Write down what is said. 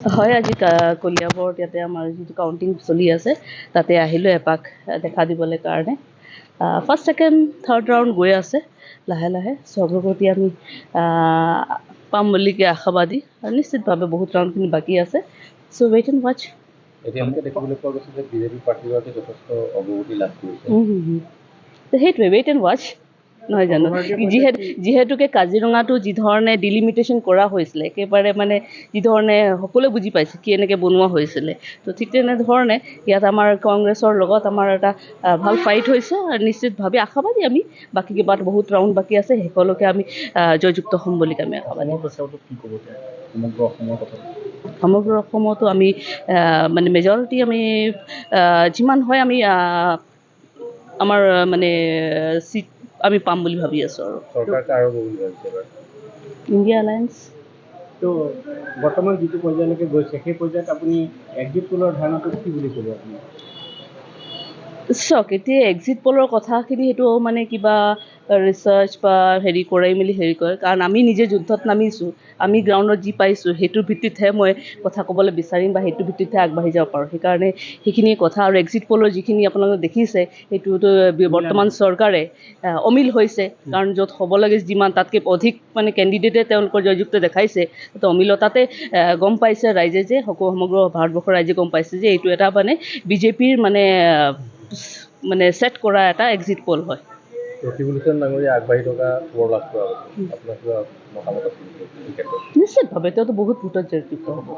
হয় আজি কলিয়াবৰত ইয়াতে আমাৰ যিটো কাউণ্টিং চলি আছে তাতে আহিলোঁ এপাক দেখা দিবলৈ কাৰণে। ফাৰ্ষ্ট ছেকেণ্ড থাৰ্ড ৰাউণ্ড গৈ আছে লাহে লাহে। চবৰ প্ৰতি আমি পাম বুলিকে আশাবাদী আৰু নিশ্চিতভাৱে বহুত ৰাউণ্ডখিনি বাকী আছে। চ' ৱেইট এণ্ড ৱাচ সেইটোৱে ৱেইট এণ্ড ৱাচ নহয় জানো? যিহেতু যিহেতুকে কাজিৰঙাটো যিধৰণে ডিলিমিটেশ্যন কৰা হৈছিলে একেবাৰে মানে যিধৰণে সকলোৱে বুজি পাইছে কি এনেকৈ বনোৱা হৈছিলে। তো ঠিক তেনেধৰণে ইয়াত আমাৰ কংগ্ৰেছৰ লগত আমাৰ এটা ভাল ফাইট হৈছে। আৰু নিশ্চিতভাৱে আশাবাদী আমি বাকী কিবাত বহুত ৰাউণ্ড বাকী আছে শেষলৈকে আমি জয়যুক্ত হ'ম বুলি আমি আশাবাদী ক'ব সমগ্ৰ অসমতো আমি মানে মেজৰিটি আমি যিমান হয় আমি আমাৰ মানে চিট আমি পাম বুলি ভাবি আছোঁ আৰু। India alliance. তো বৰ্তমান যিটো পৰ্যায়লৈকে গৈছে সেই পৰ্যায়ত আপুনি এক্সিট পোলৰ ধাৰণাটো কি বুলি ক'ব আপুনি? চাওক এতিয়া এক্সিট পলৰ কথাখিনি সেইটো মানে কিবা ৰিচাৰ্চ বা হেৰি কৰাই মেলি হেৰি কৰে। কাৰণ আমি নিজে যুদ্ধত নামিছোঁ আমি গ্ৰাউণ্ডত যি পাইছোঁ সেইটোৰ ভিত্তিতহে মই কথা ক'বলৈ বিচাৰিম বা সেইটোৰ ভিত্তিতহে আগবাঢ়ি যাব পাৰোঁ। সেইকাৰণে সেইখিনিয়ে কথা আৰু এক্সিট পলৰ যিখিনি আপোনালোকে দেখিছে সেইটোতো বৰ্তমান চৰকাৰে অমিল হৈছে। কাৰণ য'ত হ'ব লাগে যিমান তাতকৈ অধিক মানে কেণ্ডিডেটে তেওঁলোকৰ জয়যুক্ত দেখাইছে। তো অমিলতাতে গম পাইছে ৰাইজে যে সকলো সমগ্ৰ ভাৰতবৰ্ষৰ ৰাইজে গম পাইছে যে এইটো এটা মানে বিজেপিৰ মানে মানে ছেট কৰা এটা এক্সিট পল হয়। ৰকিবুল হুছেইন ডাঙৰীয়া আগবাঢ়ি থকা খবৰ লাভ কৰা হৈছে আপোনাৰ কিবা মতামত আছে? নেকি এই ক্ষেত্ৰত নিশ্চিতভাৱে তেওঁতো বহুত ভোটত জয়যুক্ত হ'ব